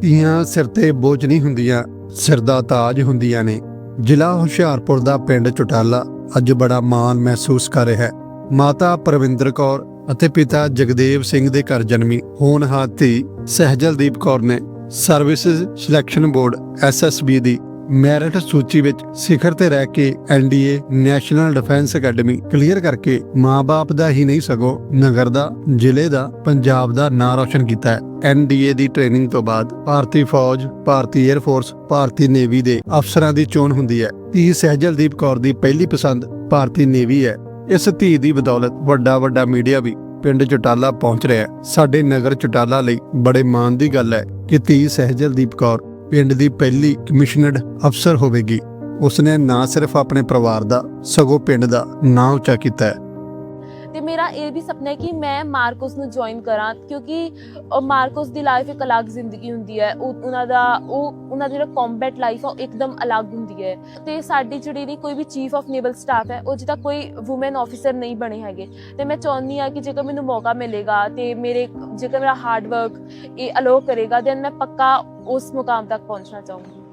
ਧੀਆਂ ਸਿਰ ਤੇ ਬੋਝ ਨਹੀਂ ਹੁੰਦੀਆਂ, ਸਿਰ ਦਾ ਤਾਜ ਹੁੰਦੀਆਂ ਨੇ। ਜ਼ਿਲ੍ਹਾ ਹੁਸ਼ਿਆਰਪੁਰ ਦਾ ਪਿੰਡ ਚੁਟਾਲਾ ਅੱਜ ਬੜਾ ਮਾਣ ਮਹਿਸੂਸ ਕਰ ਰਿਹਾ ਹੈ। ਮਾਤਾ ਪਰਵਿੰਦਰ ਕੌਰ ਅਤੇ ਪਿਤਾ ਜਗਦੇਵ ਸਿੰਘ ਦੇ ਘਰ ਜਨਮੀ ਹੋਣਹਾਰ ਧੀ ਸਹਿਜਲਦੀਪ ਕੌਰ ਨੇ ਸਰਵਿਸਿਜ਼ ਸਿਲੈਕਸ਼ਨ ਬੋਰਡ ਐਸਐਸਬੀ ਦੀ ਮੈਰਿਟ ਸੂਚੀ ਵਿੱਚ ਸਿਖਰ ਤੇ ਰਹਿ ਕੇ NDA national defence academy clear ਕਰਕੇ ਮਾਂ-ਬਾਪ ਦਾ ਹੀ ਨਹੀਂ ਸਗੋਂ ਨਗਰ ਦਾ, ਜ਼ਿਲ੍ਹੇ ਦਾ, ਪੰਜਾਬ ਦਾ ਨਾਂ ਰੌਸ਼ਨ ਕੀਤਾ ਹੈ। ਐਨਡੀਏ ਦੀ ਟ੍ਰੇਨਿੰਗ ਤੋਂ ਬਾਅਦ ਭਾਰਤੀ ਫੌਜ, ਭਾਰਤੀ 에ਅਰ ਫੋਰਸ ਭਾਰਤੀ ਨੇਵੀ ਦੇ ਅਫਸਰਾਂ ਦੀ ਚੋਣ ਹੁੰਦੀ ਹੈ। ਧੀ ਸਹਿਜਲਦੀਪ ਕੌਰ ਦੀ ਪਹਿਲੀ ਪਸੰਦ ਭਾਰਤੀ ਨੇਵੀ ਹੈ। ਇਸ ਧੀ ਦੀ ਬਦੌਲਤ ਵੱਡਾ ਵੱਡਾ ਮੀਡੀਆ ਵੀ ਪਿੰਡ ਚਟਾਲਾ ਪਹੁੰਚ ਰਿਹਾ ਹੈ। ਸਾਡੇ ਨਗਰ ਚਟਾਲਾ ਲਈ ਬੜੇ ਮਾਣ ਦੀ ਗੱਲ ਹੈ ਕਿ ਧੀ ਸਹਿਜਲਦੀਪ ਕੌਰ ਪਿੰਡ ਦੀ ਪਹਿਲੀ ਕਮਿਸ਼ਨਡ ਅਫਸਰ ਹੋਵੇਗੀ। ਉਸਨੇ ਨਾ ਸਿਰਫ ਆਪਣੇ ਪਰਿਵਾਰ ਦਾ, ਸਗੋਂ ਪਿੰਡ ਦਾ ਨਾਂ ਉੱਚਾ ਕੀਤਾ ਹੈ। ਤੇ ਮੇਰਾ ਇਹ ਵੀ ਸੁਪਨਾ ਹੈ ਕਿ ਮੈਂ ਮਾਰਕੋਸ ਨੂੰ ਜੁਆਇਨ ਕਰਾਂ, ਕਿਉਂਕਿ ਮਾਰਕੋਸ ਦੀ ਲਾਈਫ ਇੱਕ ਅਲੱਗ ਜ਼ਿੰਦਗੀ ਹੁੰਦੀ ਹੈ। ਉਹ, ਉਹਨਾਂ ਦਾ, ਉਹ, ਉਹਨਾਂ ਦੀ ਜਿਹੜਾ ਕੰਬੈਟ ਲਾਈਫ ਆ, ਉਹ ਇੱਕਦਮ ਅਲੱਗ ਹੁੰਦੀ ਹੈ। ਤੇ ਸਾਡੀ ਜਿਹੜੀ ਦੀ ਕੋਈ ਵੀ ਚੀਫ ਆਫ ਨੇਵਲ ਸਟਾਫ ਹੈ, ਉਹ ਜਿੱਦਾਂ ਕੋਈ ਔਮਨ ਆਫੀਸਰ ਨਹੀਂ ਬਣੇ ਹੈਗੇ। ਤੇ ਮੈਂ ਚਾਹੁੰਦੀ ਆ ਕਿ ਜੇਕਰ ਮੈਨੂੰ ਮੌਕਾ ਮਿਲੇਗਾ ਤੇ ਮੇਰੇ, ਜੇਕਰ ਮੇਰਾ ਹਾਰਡ ਵਰਕ ਇਹ ਅਲੋ ਕਰੇਗਾ ਦੈਨ ਮੈਂ ਪੱਕਾ ਉਸ ਮੁਕਾਮ ਤੱਕ ਪਹੁੰਚਣਾ ਚਾਹੂੰਗੀ।